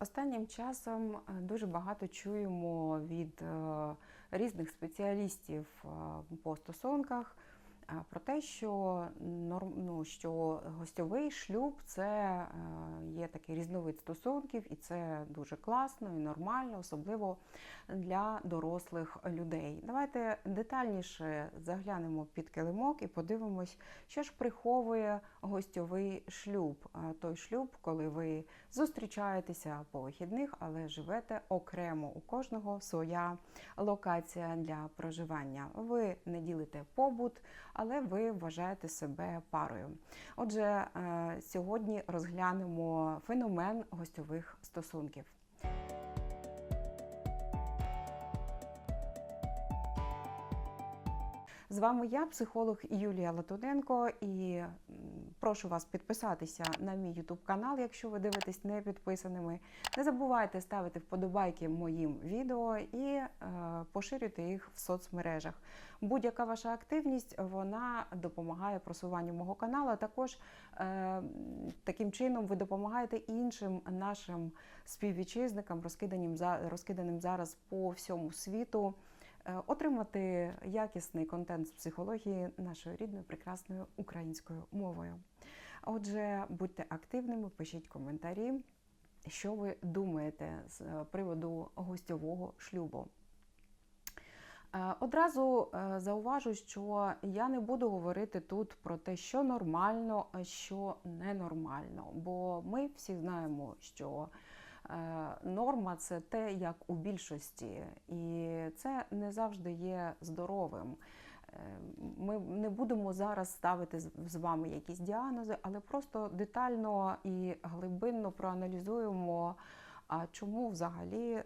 Останнім часом е, дуже багато чуємо від е, різних спеціалістів е, по стосунках про те, що ну, що гостьовий шлюб це е, є такий різновид стосунків, і це дуже класно і нормально, особливо для дорослих людей. Давайте детальніше заглянемо під килимок і подивимось, що ж приховує гостьовий шлюб. Той шлюб, коли ви зустрічаєтеся по вихідних, але живете окремо. У кожного своя локація для проживання. Ви не ділите побут, але ви вважаєте себе парою. Отже, е, сьогодні розглянемо феномен гостьових стосунків. З вами я, психолог Юлія Латуненко, і прошу вас підписатися на мій YouTube канал, якщо ви дивитесь не підписаними. Не забувайте ставити вподобайки моїм відео і е, поширюйте їх в соцмережах. Будь-яка ваша активність вона допомагає просуванню мого каналу. Також е, таким чином ви допомагаєте іншим нашим співвітчизникам, розкиданим розкиданим зараз по всьому світу. Е, Отримати якісний контент з психології нашою рідною прекрасною українською мовою. Отже, будьте активними, пишіть коментарі, що ви думаєте з е, приводу гостьового шлюбу. Е, Одразу зауважу, що я не буду говорити тут про те, що нормально, а що ненормально, бо ми всі знаємо, що норма це те, як у більшості, і це не завжди є здоровим. Е, Ми не будемо зараз ставити з- вами якісь діагнози, але просто детально і глибинно проаналізуємо, чому взагалі е,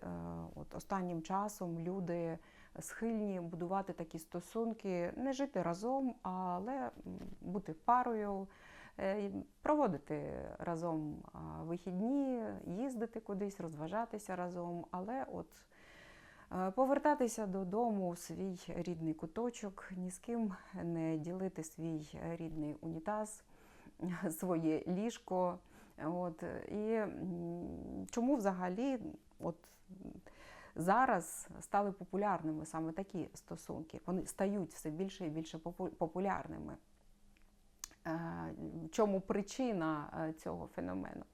от останнім часом люди схильні будувати такі стосунки, не жити разом, але бути парою, е, проводити разом вихідні, їздити кудись, розважатися разом, але от е, повертатися додому у свій рідний куточок, ні з ким не ділити свій рідний унітаз, своє ліжко. От, і чому взагалі от, зараз стали популярними саме такі стосунки? Вони стають все більше і більше популярними. Е, В чому причина е, цього феномену?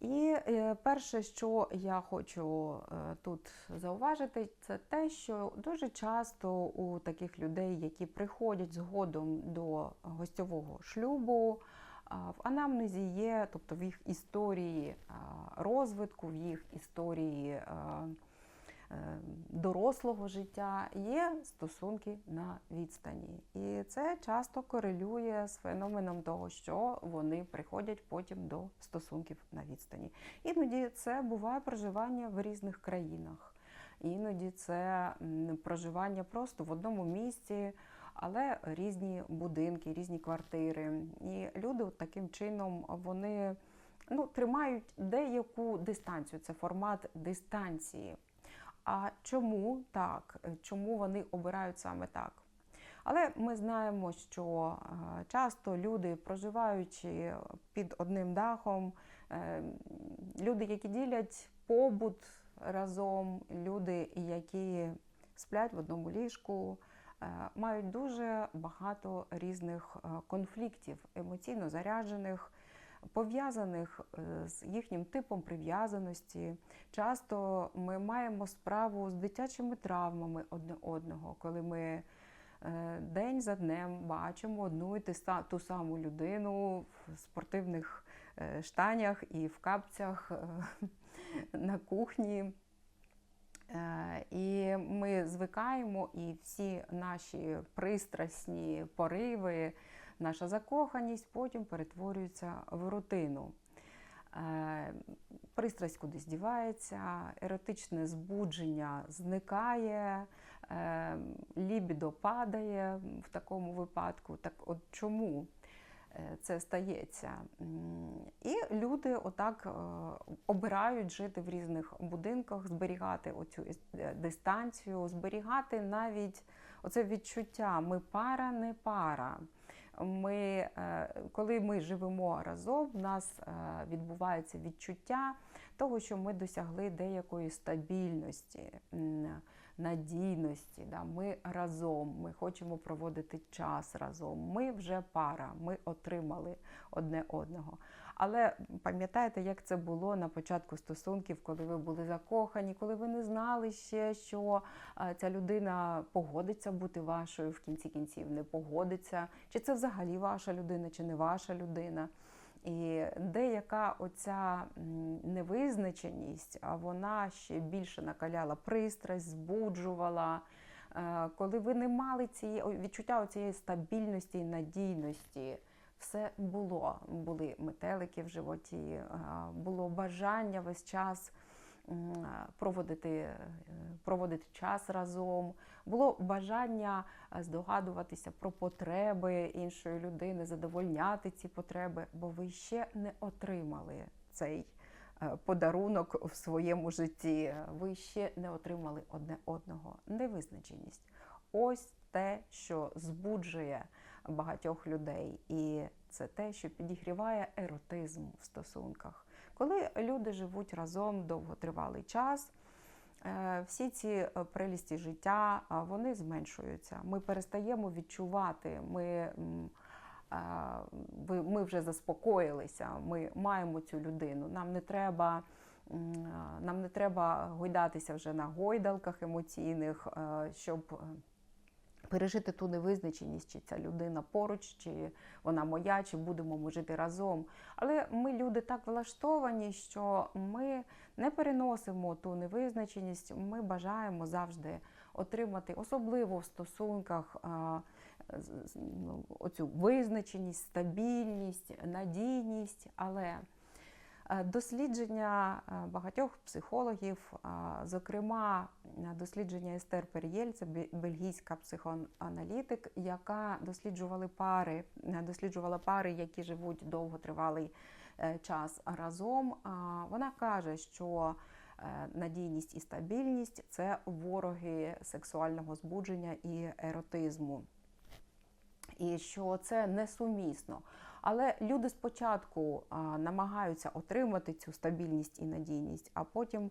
І е, перше, що я хочу тут зауважити, це те, що дуже часто у таких людей, які приходять згодом до гостьового шлюбу, в анамнезі є, тобто в їх історії розвитку, в їх історії дорослого життя є стосунки на відстані. І це часто корелює з феноменом того, що вони приходять потім до стосунків на відстані. Іноді це буває проживання в різних країнах. Іноді це проживання просто в одному місці, але різні будинки, різні квартири. І люди от таким чином вони ну, тримають деяку дистанцію. Це формат дистанції. А чому так? Чому вони обирають саме так? Але ми знаємо, що е, часто люди, проживаючи під одним дахом, е, люди, які ділять побут разом, люди, які сплять в одному ліжку, е, мають дуже багато різних е, конфліктів, емоційно заряджених, пов'язаних е, з їхнім типом прив'язаності. Часто ми маємо справу з дитячими травмами одне одного, коли ми е, день за днем бачимо одну і ту саму людину в спортивних е, штанях і в капцях на кухні. І ми звикаємо, і всі наші пристрасні пориви, наша закоханість потім перетворюються в рутину. Е, Пристрасть кудись дівається, еротичне збудження зникає, е, лібідо падає в такому випадку. Так от чому? е, це стається. І люди отак обирають жити в різних будинках, зберігати оцю дистанцію, зберігати навіть оце відчуття ми пара, не пара. Ми е, коли ми живемо разом, в нас е, відбувається відчуття того, що ми досягли деякої стабільності, надійності. Да? Ми разом, ми хочемо проводити час разом. Ми вже пара, ми отримали одне одного. Але пам'ятаєте, як це було на початку стосунків, коли ви були закохані, коли ви не знали ще, що е, ця людина погодиться бути вашою в кінці кінців, не погодиться, чи це взагалі ваша людина, чи не ваша людина. І деяка оця невизначеність, а вона ще більше накаляла пристрасть, збуджувала. Е, Коли ви не мали цієї відчуття цієї стабільності і надійності, все було. Були метелики в животі, е, було бажання весь час проводити, е, проводити час разом, було бажання е, здогадуватися про потреби іншої людини, задовольняти ці потреби, бо ви ще не отримали цей подарунок в своєму житті. Ви ще не отримали одне одного. Невизначеність. Ось те, що збуджує багатьох людей, і це те, що підігріває еротизм в стосунках. Коли люди живуть разом довготривалий час, е, всі ці е, прелісті життя вони зменшуються. Ми перестаємо відчувати. Ми, ми вже заспокоїлися, ми маємо цю людину. Нам не треба. Нам не треба гойдатися вже на гойдалках емоційних, е, щоб е, пережити ту невизначеність, чи ця людина поруч, чи вона моя, чи будемо ми жити разом. Але ми люди так влаштовані, що ми не переносимо ту невизначеність. Ми бажаємо завжди отримати, особливо в стосунках. ну, Оцю визначеність, стабільність, надійність, але Дослідження е, багатьох психологів, е, зокрема е, дослідження Естер Пер'єль, це бельгійська психоаналітик, яка досліджували пари, е, досліджувала пари, які живуть довготривалий е, час разом. Вона каже, що е, надійність і стабільність це вороги сексуального збудження і еротизму. І що це несумісно. Але люди спочатку намагаються отримати цю стабільність і надійність, а потім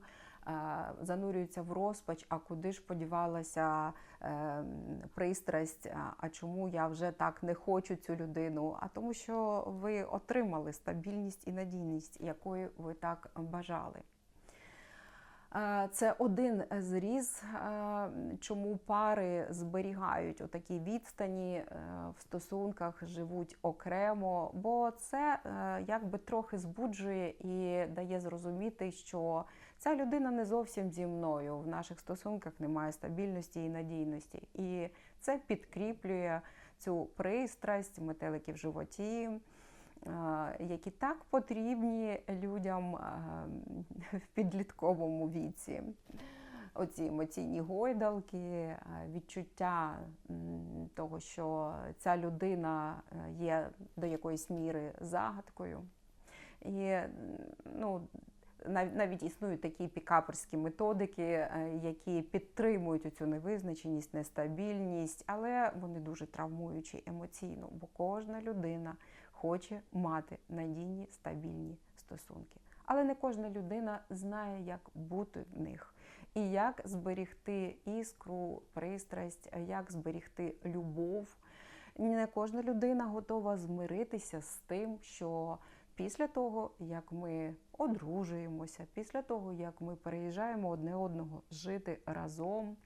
занурюються в розпач, а куди ж подівалася е, пристрасть, а чому я вже так не хочу цю людину? А тому, що ви отримали стабільність і надійність, якої ви так бажали. Е, Це один зріз, е, чому пари зберігають отакі відстані е, в стосунках, живуть окремо, бо це якби трохи збуджує і дає зрозуміти, що ця людина не зовсім зі мною. В наших стосунках немає стабільності і надійності. І це підкріплює цю пристрасть, метелики в животі які так потрібні людям е, в підлітковому віці. Оці емоційні гойдалки, е, відчуття того, що ця людина е, є до якоїсь міри загадкою. І ну, навіть існують такі пікаперські методики, е, які підтримують цю невизначеність, нестабільність, але вони дуже травмуючі емоційно, бо кожна людина хоче мати надійні стабільні стосунки. Але не кожна людина знає, як бути в них, і як зберігти іскру, пристрасть, як зберігти любов. Не кожна людина готова змиритися з тим, що після того, як ми одружуємося, після того, як ми переїжджаємо одне одного жити разом,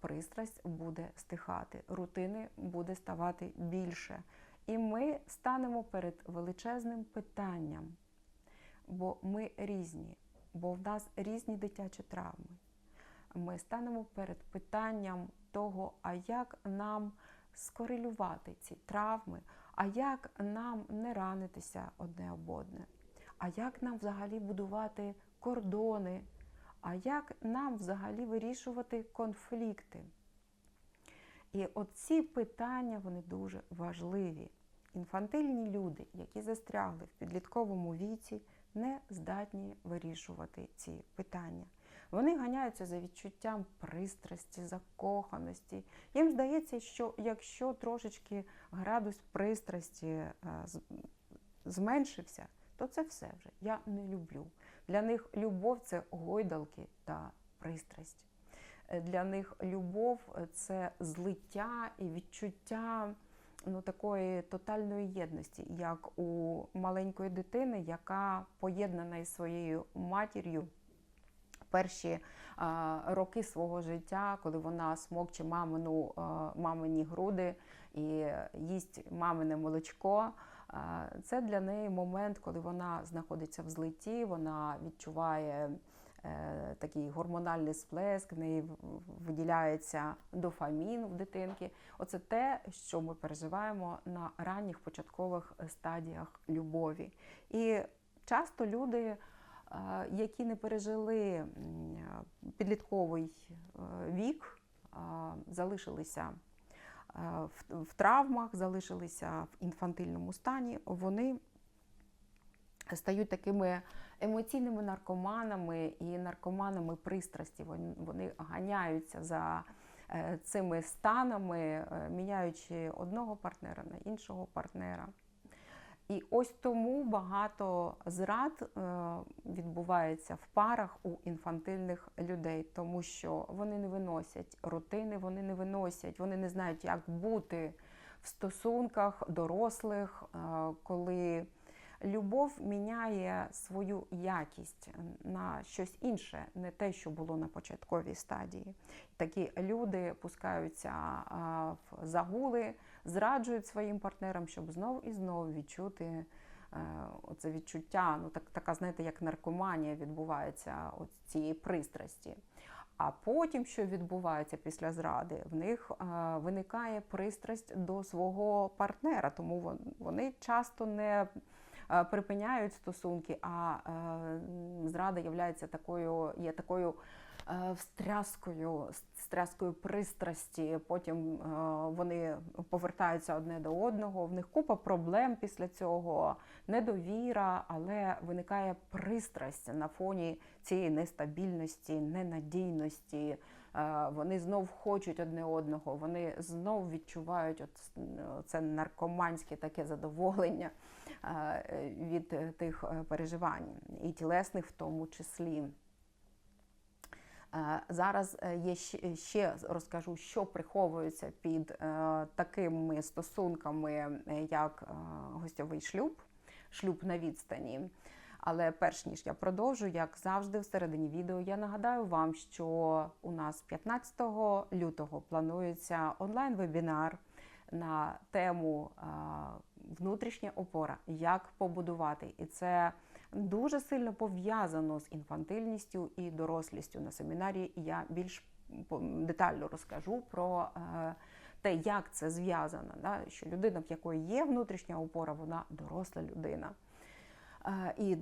пристрасть буде стихати, рутини буде ставати більше. І ми станемо перед величезним питанням, бо ми різні, бо в нас різні дитячі травми. Ми станемо перед питанням того, а як нам скорелювати ці травми, а як нам не ранитися одне об одне, а як нам взагалі будувати кордони, а як нам взагалі вирішувати конфлікти. І оці питання вони дуже важливі. Інфантильні люди, які застрягли в підлітковому віці, не здатні вирішувати ці питання. Вони ганяються за відчуттям пристрасті, закоханості. Їм здається, що якщо трошечки градус пристрасті е, зменшився, то це все вже. Я не люблю. Для них любов це гойдалки та пристрасть. Для них любов е, це злиття і відчуття ну, такої тотальної єдності, як у маленької дитини, яка поєднана із своєю матір'ю. Перші а, роки свого життя, коли вона смокче мамину, а, мамині груди і їсть мамине молочко, а, це для неї момент, коли вона знаходиться в злитті, вона відчуває такий гормональний сплеск, в неї виділяється дофамін в дитинки. Оце те, що ми переживаємо на ранніх початкових стадіях любові. І часто люди, е, які не пережили підлітковий е, вік, е, залишилися е, в травмах, залишилися в інфантильному стані, вони стають такими емоційними наркоманами і наркоманами пристрасті. Вони, ганяються за е, цими станами, е, міняючи одного партнера на іншого партнера. І ось тому багато зрад е, відбувається в парах у інфантильних людей, тому що вони не виносять рутини, вони не виносять, вони не знають, як бути в стосунках дорослих, коли любов міняє свою якість на щось інше, не те, що було на початковій стадії. Такі люди пускаються в загули, зраджують своїм партнерам, щоб знов і знов відчути е, оце відчуття. Ну так така, знаєте, як наркоманія відбувається от цієї пристрасті. А потім, що відбувається після зради, в них е, виникає пристрасть до свого партнера, тому вони часто не припиняють стосунки, а е, зрада являється такою, є такою е, встряскою, встряскою пристрасті. Потім е, вони повертаються одне до одного. В них купа проблем після цього, недовіра, але виникає пристрасть на фоні цієї нестабільності, ненадійності. Е, Вони знов хочуть одне одного, вони знов відчувають от це наркоманське таке задоволення е, від е, тих е, переживань, і тілесних в тому числі. Е, Зараз е, є ще, розкажу, що приховується під е, такими стосунками, е, як е, гостьовий шлюб, шлюб на відстані. Але перш ніж я продовжу, як завжди, в середині відео я нагадаю вам, що у нас 15 лютого планується онлайн-вебінар на тему внутрішня опора, як побудувати. І це дуже сильно пов'язано з інфантильністю і дорослістю. На семінарі я більш детально розкажу про те, як це зв'язано. Да? Що людина, в якої є внутрішня опора, вона доросла людина. Е, І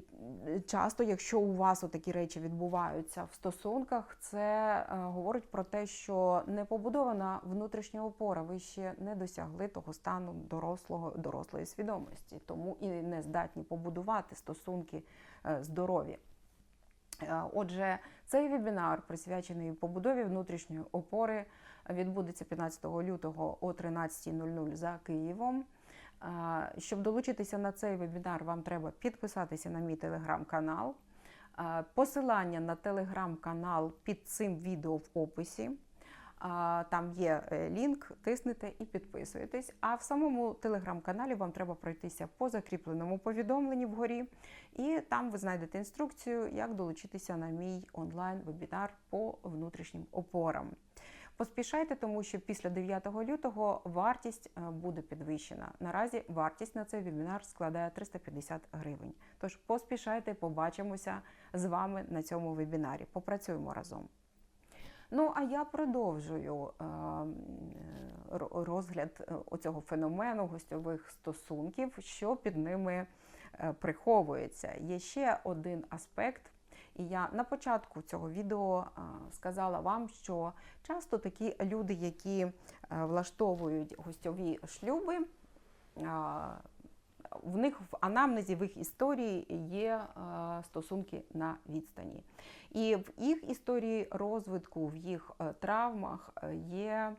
часто, якщо у вас такі речі відбуваються в стосунках, це е, говорить про те, що не побудована внутрішня опора. Ви ще не досягли того стану дорослого дорослої свідомості, тому і не здатні побудувати стосунки е, здорові. Е, Отже, цей вебінар, присвячений побудові внутрішньої опори, відбудеться 15 лютого о 13.00 за Києвом. Щоб долучитися на цей вебінар, вам треба підписатися на мій телеграм-канал. Посилання на телеграм-канал під цим відео в описі. Там є е, лінк, тиснете і підписуєтесь. А в самому телеграм-каналі вам треба пройтися по закріпленому повідомленні вгорі, і там ви знайдете інструкцію, як долучитися на мій онлайн-вебінар по внутрішнім опорам. Поспішайте, тому що після 9 лютого вартість е, буде підвищена. Наразі вартість на цей вебінар складає 350 гривень. Тож поспішайте, побачимося з вами на цьому вебінарі. Попрацюємо разом. Ну, а я продовжую е, розгляд е, оцього феномену гостьових стосунків, що під ними приховується. Є ще один аспект. І я на початку цього відео е, сказала вам, що часто такі люди, які е, влаштовують гостьові шлюби, е, в них в анамнезі, в їх історії є стосунки на відстані. І в їх історії розвитку, в їх травмах є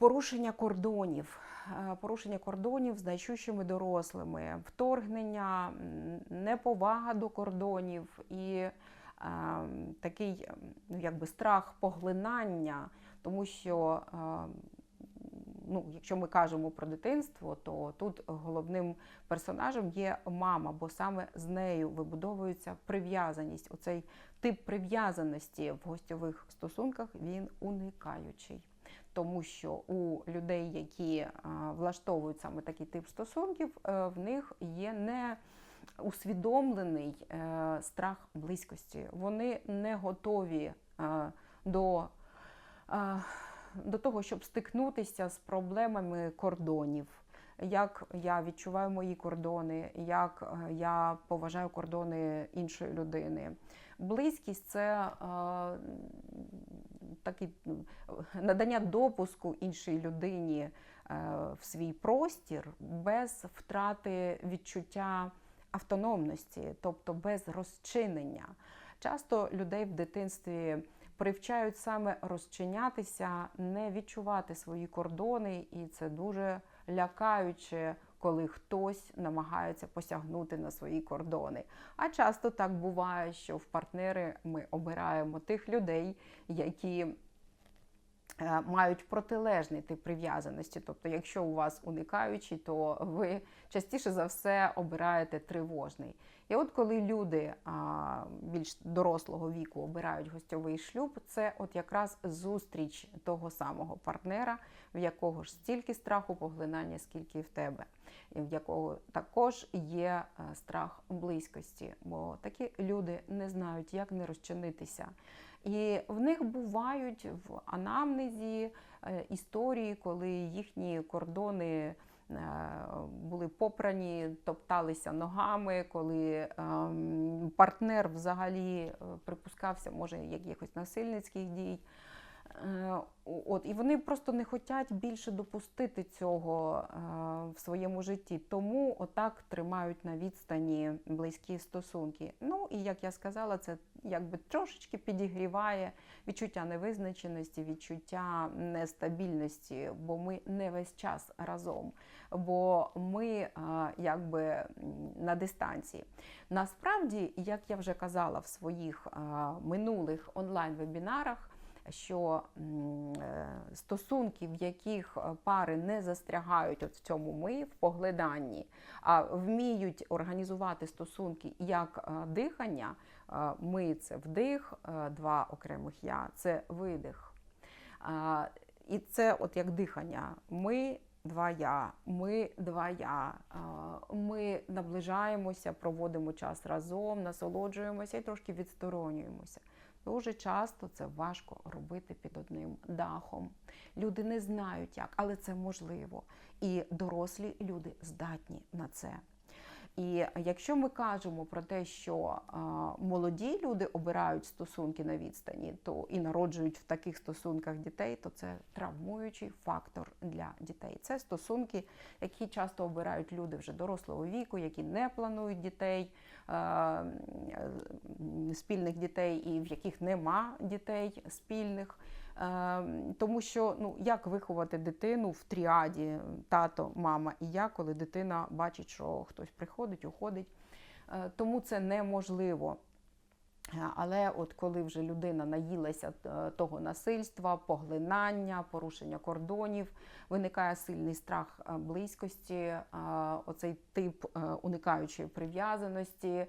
порушення кордонів, е, порушення кордонів з значущими дорослими, вторгнення, неповага до кордонів і е, такий ну, якби страх поглинання, тому що. е, Ну, якщо ми кажемо про дитинство, то тут головним персонажем є мама, бо саме з нею вибудовується прив'язаність. Оцей тип прив'язаності в гостьових стосунках він уникаючий. Тому що у людей, які влаштовують саме такий тип стосунків, е, в них є не усвідомлений е, страх близькості. Вони не готові е, до, е, до того, щоб стикнутися з проблемами кордонів. Як я відчуваю мої кордони, як е, я поважаю кордони іншої людини. Близькість це такий ну, надання допуску іншій людині е, в свій простір без втрати відчуття автономності, тобто без розчинення. Часто людей в дитинстві привчають саме розчинятися, не відчувати свої кордони, і це дуже лякаюче, коли хтось намагається посягнути на свої кордони. А часто так буває, що в партнери ми обираємо тих людей, які е, мають протилежний тип прив'язаності. Тобто, якщо у вас уникаючий, то ви частіше за все обираєте тривожний. І от коли люди а, більш дорослого віку обирають гостьовий шлюб, це от якраз зустріч того самого партнера, в якого ж стільки страху поглинання, скільки і в тебе, в якого також є е, страх близькості, бо такі люди не знають, як не розчинитися. І в них бувають в анамнезі е, історії, коли їхні кордони е, були попрані, топталися ногами, коли ем, партнер взагалі припускався, може, якихось насильницьких дій. Е, От, і вони просто не хочуть більше допустити цього е, в своєму житті, тому отак тримають на відстані близькі стосунки. Ну і як я сказала, це якби трошечки підігріває відчуття невизначеності, відчуття нестабільності, бо ми не весь час разом, бо ми е, якби на дистанції. Насправді, як я вже казала в своїх минулих онлайн-вебінарах що е, стосунки, в яких е, пари не застрягають от в цьому ми, в поглиданні, а вміють організувати стосунки як е, дихання, ми це вдих, два окремих я це видих. І це от як дихання. Ми два я, ми два я. Ми наближаємося, проводимо час разом, насолоджуємося і трошки відсторонюємося. Дуже часто це важко робити під одним дахом. Люди не знають як, але це можливо. І дорослі люди здатні на це. І якщо ми кажемо про те, що молоді люди обирають стосунки на відстані, то і народжують в таких стосунках дітей, то це травмуючий фактор для дітей. Це стосунки, які часто обирають люди вже дорослого віку, які не планують дітей, спільних дітей, і в яких нема дітей спільних. Е, Тому що ну як виховати дитину в тріаді тато, мама і я, коли дитина бачить, що хтось приходить, уходить. Е, Тому це неможливо. Е, Але от коли вже людина наїлася е, того насильства, поглинання, порушення кордонів, виникає сильний страх е, близькості, е, оцей тип е, уникаючої прив'язаності е,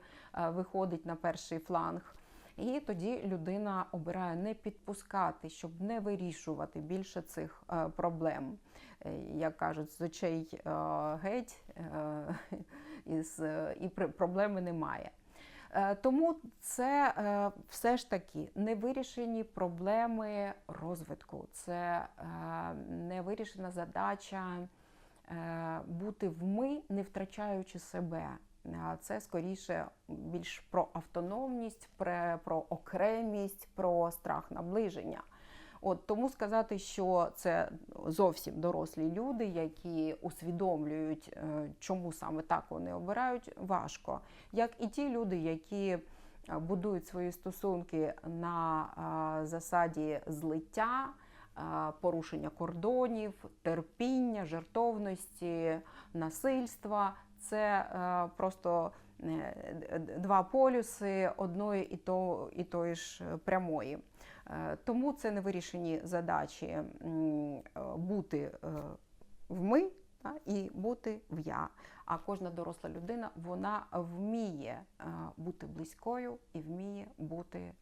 виходить на перший фланг. І тоді людина обирає не підпускати, щоб не вирішувати більше цих е, проблем. Е, Як кажуть, з очей е, геть і проблеми немає. Тому це все ж таки невирішені проблеми розвитку, це невирішена задача бути в ми, не втрачаючи себе. А Це скоріше більш про автономність, про, окремість, про страх наближення. От тому сказати, що це зовсім дорослі люди, які усвідомлюють, е, чому саме так вони обирають, важко. Як і ті люди, які е, будують свої стосунки на е, засаді злиття, е, порушення кордонів, терпіння, жертовності, насильства. Це е, просто е, два полюси одної і, то, і тої ж е, прямої. Тому це не вирішені задачі бути в ми і бути в я. А кожна доросла людина вона вміє бути близькою і вміє бути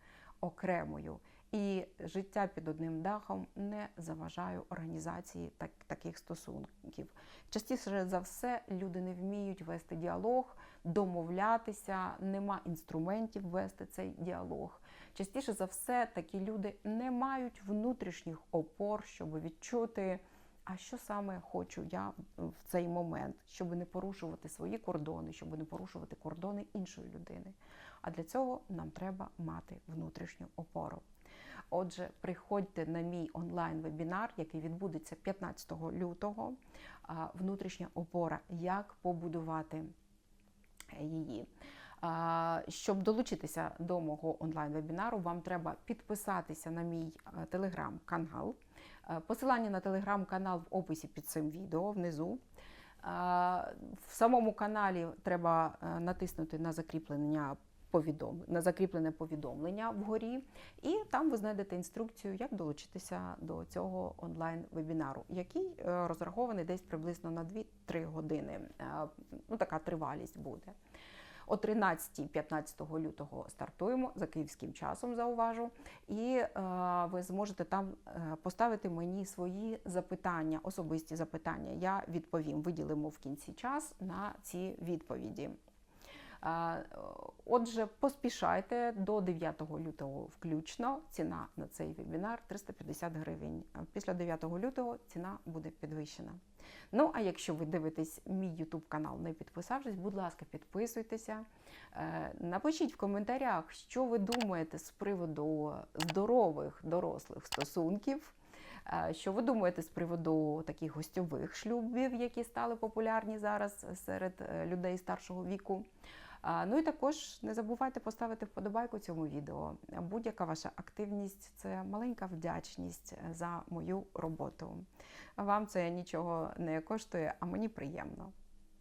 окремою. І життя під одним дахом не заважає організації так, таких стосунків. Частіше за все люди не вміють вести діалог, домовлятися, нема інструментів вести цей діалог. Частіше за все, такі люди не мають внутрішніх опор, щоб відчути, а що саме хочу я в цей момент, щоб не порушувати свої кордони, щоб не порушувати кордони іншої людини. А для цього нам треба мати внутрішню опору. Отже, приходьте на мій онлайн-вебінар, який відбудеться 15 лютого. Внутрішня опора, як побудувати її. Щоб долучитися до мого онлайн-вебінару, вам треба підписатися на мій телеграм-канал. Посилання на телеграм-канал в описі під цим відео внизу. В самому каналі треба натиснути на закріплення повідом... на закріплене повідомлення вгорі, і там ви знайдете інструкцію, як долучитися до цього онлайн-вебінару, який е, розрахований десь приблизно на 2-3 години. Е, Ну, така тривалість буде. О 13-15 лютого стартуємо за київським часом, зауважу, і е, ви зможете там е, поставити мені свої запитання, особисті запитання. Я відповім. Виділимо в кінці час на ці відповіді. Отже, поспішайте до 9 лютого включно. Ціна на цей вебінар 350 гривень. Після 9 лютого ціна буде підвищена. Ну, а якщо ви дивитесь мій YouTube канал, не підписавшись, будь ласка, підписуйтеся. Е, Напишіть в коментарях, що ви думаєте з приводу здорових дорослих стосунків. Е, Що ви думаєте з приводу таких гостьових шлюбів, які стали популярні зараз серед е, людей старшого віку? Ну і також не забувайте поставити вподобайку цьому відео. Будь-яка ваша активність це маленька вдячність за мою роботу. Вам це нічого не коштує, а мені приємно.